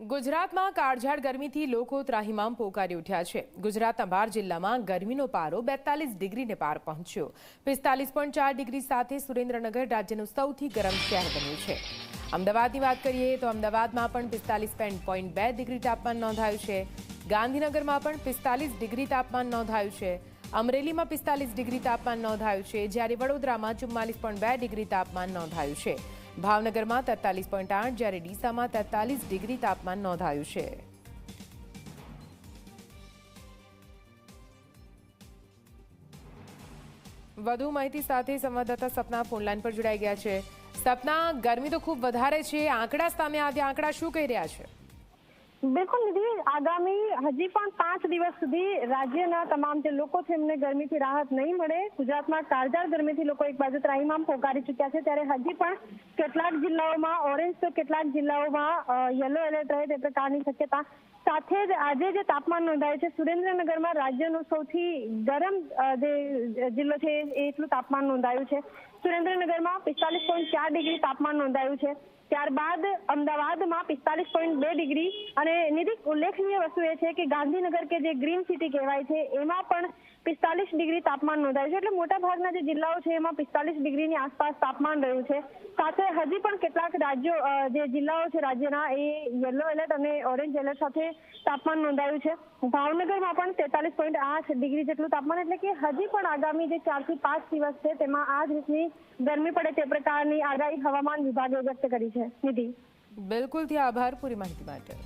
ગુજરાતમાં કાળઝાળ ગરમીથી લોકો ત્રાહિમામ પોકારી ઉઠ્યા છે. ગુજરાતના બાર જિલ્લામાં ગરમીનો પારો બેતાલીસ ડિગ્રીને પાર પહોંચ્યો. પિસ્તાલીસ પોઈન્ટ ચાર ડિગ્રી સાથે સુરેન્દ્રનગર રાજ્યનું સૌથી ગરમ શહેર બન્યું છે. અમદાવાદની વાત કરીએ તો અમદાવાદમાં પણ પિસ્તાલીસ પોઈન્ટ બે ડિગ્રી તાપમાન નોંધાયું છે. ગાંધીનગરમાં પણ પિસ્તાલીસ ડિગ્રી તાપમાન નોંધાયું છે. અમરેલીમાં પિસ્તાલીસ ડિગ્રી તાપમાન નોંધાયું છે, જ્યારે વડોદરામાં ચુમ્માલીસ પોઈન્ટ બે ડિગ્રી તાપમાન નોંધાયું છે. ભાવનગરમાં તેતાલીસ પોઈન્ટ આઠ, જ્યારે ડીસામાં તેતાલીસ ડિગ્રી તાપમાન નોંધાયું છે. વધુ માહિતી સાથે સંવાદદાતા સપના ફોનલાઈન પર જોડાઈ ગયા છે. સપના, ગરમી તો ખૂબ વધારે છે. આંકડા સામે આવ્યા. આંકડા શું કહી રહ્યા છે? બિલકુલ નિધિ, આગામી હજી પણ પાંચ દિવસ સુધી રાજ્યના તમામ જે લોકો છે, એમને ગરમીથી રાહત નહીં મળે. ગુજરાતમાં કાળઝાળ ગરમીથી લોકો એક બાજુ ત્રાહિમામ પોકારી ચૂક્યા છે. ત્યારે હજી પણ કેટલાક જિલ્લાઓમાં ઓરેન્જ તો કેટલાક જિલ્લાઓમાં યલો એલર્ટ રહે તે પ્રકારની શક્યતા. સાથે જ આજે જે તાપમાન નોંધાયું છે, સુરેન્દ્રનગરમાં રાજ્યનું સૌથી ગરમ જે જિલ્લો છે એટલું તાપમાન નોંધાયું છે. સુરેન્દ્રનગરમાં પિસ્તાલીસ પોઈન્ટ ચાર ડિગ્રી તાપમાન નોંધાયું છે. ત્યારબાદ અમદાવાદમાં પિસ્તાલીસ પોઈન્ટ બે ડિગ્રી અને નિધિક ઉલ્લેખનીય વસ્તુ એ છે કે ગાંધીનગર કે જે ગ્રીન સિટી કહેવાય છે, એમાં પણ પિસ્તાલીસ ડિગ્રી તાપમાન નોંધાયું છે. એટલે મોટા ભાગના જે જિલ્લાઓ છે, એમાં પિસ્તાલીસ ડિગ્રીની આસપાસ તાપમાન રહ્યું છે. સાથે હજી પણ કેટલાક રાજ્યો જે જિલ્લાઓ છે રાજ્યના, એ યલો એલર્ટ અને ઓરેન્જ એલર્ટ સાથે તાપમાન નોંધાયું છે. ભાવનગરમાં પણ તેતાલીસ પોઈન્ટ આઠ ડિગ્રી જેટલું તાપમાન, એટલે કે હજી પણ આગામી જે ચારથી પાંચ દિવસ છે, તેમાં આ જ રીતની ગરમી પડે તે પ્રકારની આગાહી હવામાન વિભાગે વ્યક્ત કરી છે. નિધિ બિલકુલથી આભાર પૂરી માહિતી માટે.